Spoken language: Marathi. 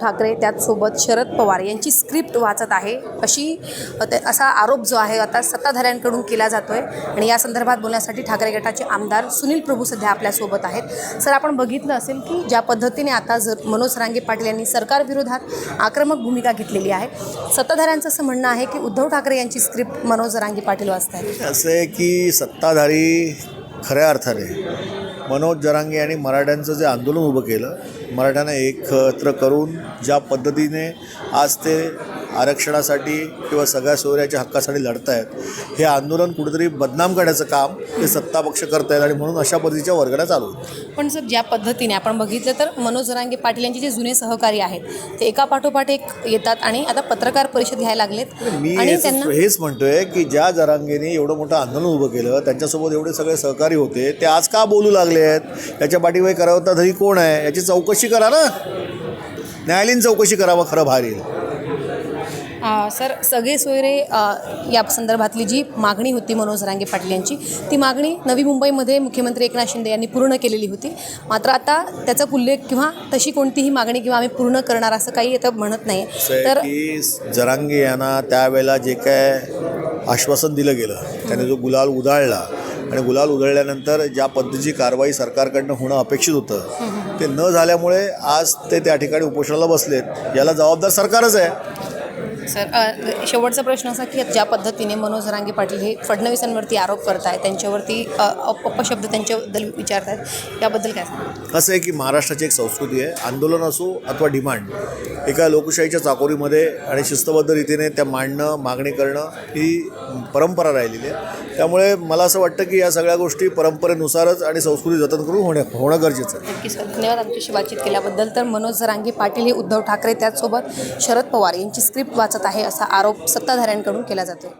ठाकरे त्याचसोबत शरद पवार यांची स्क्रिप्ट वाचत आहे. अशी ते- असा आरोप जो आहे आता सत्ताधाऱ्यांकडून केला जातो आहे आणि या संदर्भात बोलण्यासाठी ठाकरे गटाचे आमदार सुनील प्रभू सध्या आपल्यासोबत आहेत. सर आपण बघितलं असेल की ज्या पद्धतीने आता जर मनोज रांगे पाटील यांनी सरकारविरोधात आक्रमक भूमिका घेतलेली आहे सत्ताधाऱ्यांचं असं म्हणणं आहे की उद्धव ठाकरे यांची स्क्रिप्ट मनोज रांगे पाटील वाचत आहेत असं आहे की सत्ताधारी खऱ्या अर्थाने मनोज जरांगे यांनी मराठ्यांचं जे आंदोलन उभं केलं मराठ्यांना एकत्र करून ज्या पद्धतीने आज ते आरक्षणासाठी किंवा सगळ्या सोयऱ्याच्या हक्कासाठी लढतायत. हे आंदोलन कुठेतरी बदनाम करण्याचं काम हे सत्ता पक्ष करतायत आणि म्हणून अशा पद्धतीच्या वर्गण्या चालू पण सर ज्या पद्धतीने आपण बघितलं तर मनोज रांगे पाटील यांचे जे जुने सहकारी आहेत ते एका पाठोपाठ एक येतात आणि आता पत्रकार परिषद घ्यायला लागलेत मी हेच म्हणतोय की ज्या जरांगेने एवढं मोठं आंदोलन उभं केलं त्यांच्यासोबत एवढे सगळे सहकारी होते ते आज का बोलू लागले आहेत? याच्या पाठीमागे करावता तरी कोण आहे? याची चौकशी करा ना. न्यायालयीन चौकशी करावं खरं अ, सर सगळे सोयरे या संदर्भातली जी मागणी होती मनोज रांगे पाटील यांची ती मागणी नवी मुंबईमध्ये मुख्यमंत्री एकनाथ शिंदे यांनी पूर्ण केलेली होती. मात्र आता त्याचा उल्लेख किंवा तशी कोणतीही मागणी किंवा आम्ही पूर्ण करणार असं काही आता म्हणत नाही तर की जरांगे यांना त्यावेळेला जे काय आश्वासन दिलं गेलं त्याने जो गुलाल उधळला आणि गुलाल उधळल्यानंतर ज्या पद्धतीची कारवाई सरकारकडनं होणं अपेक्षित होतं ते न झाल्यामुळे आज ते त्या ठिकाणी उपोषणाला बसलेत. याला जबाबदार सरकारच आहे. सर शेवटचा प्रश्न असा की ज्या पद्धतीने मनोज रांगे पाटील हे फडणवीसांवरती आरोप करत आहेत त्यांच्यावरती अप- अपशब्द त्यांच्याबद्दल विचारत आहेत याबद्दल काय असं आहे की महाराष्ट्राची एक संस्कृती आहे. आंदोलन असो अथवा डिमांड एका लोकशाहीच्या चाकोरीमध्ये आणि शिस्तबद्ध रीतीने त्या मांडणं मागणी करणं ही परंपरा राहिलेली आहे. त्यामुळे मला असं वाटतं की या सगळ्या गोष्टी परंपरेनुसारच आणि संस्कृती जतन करून होणे होणं गरजेचं आहे. नक्की सर धन्यवाद आमच्याशी बातचीत केल्याबद्दल. तर मनोज रांगे पाटील हे उद्धव ठाकरे त्याचसोबत शरद पवार यांची स्क्रिप्ट वाचत आहे असा आरोप सत्ताधाऱ्यांकडून केला जातो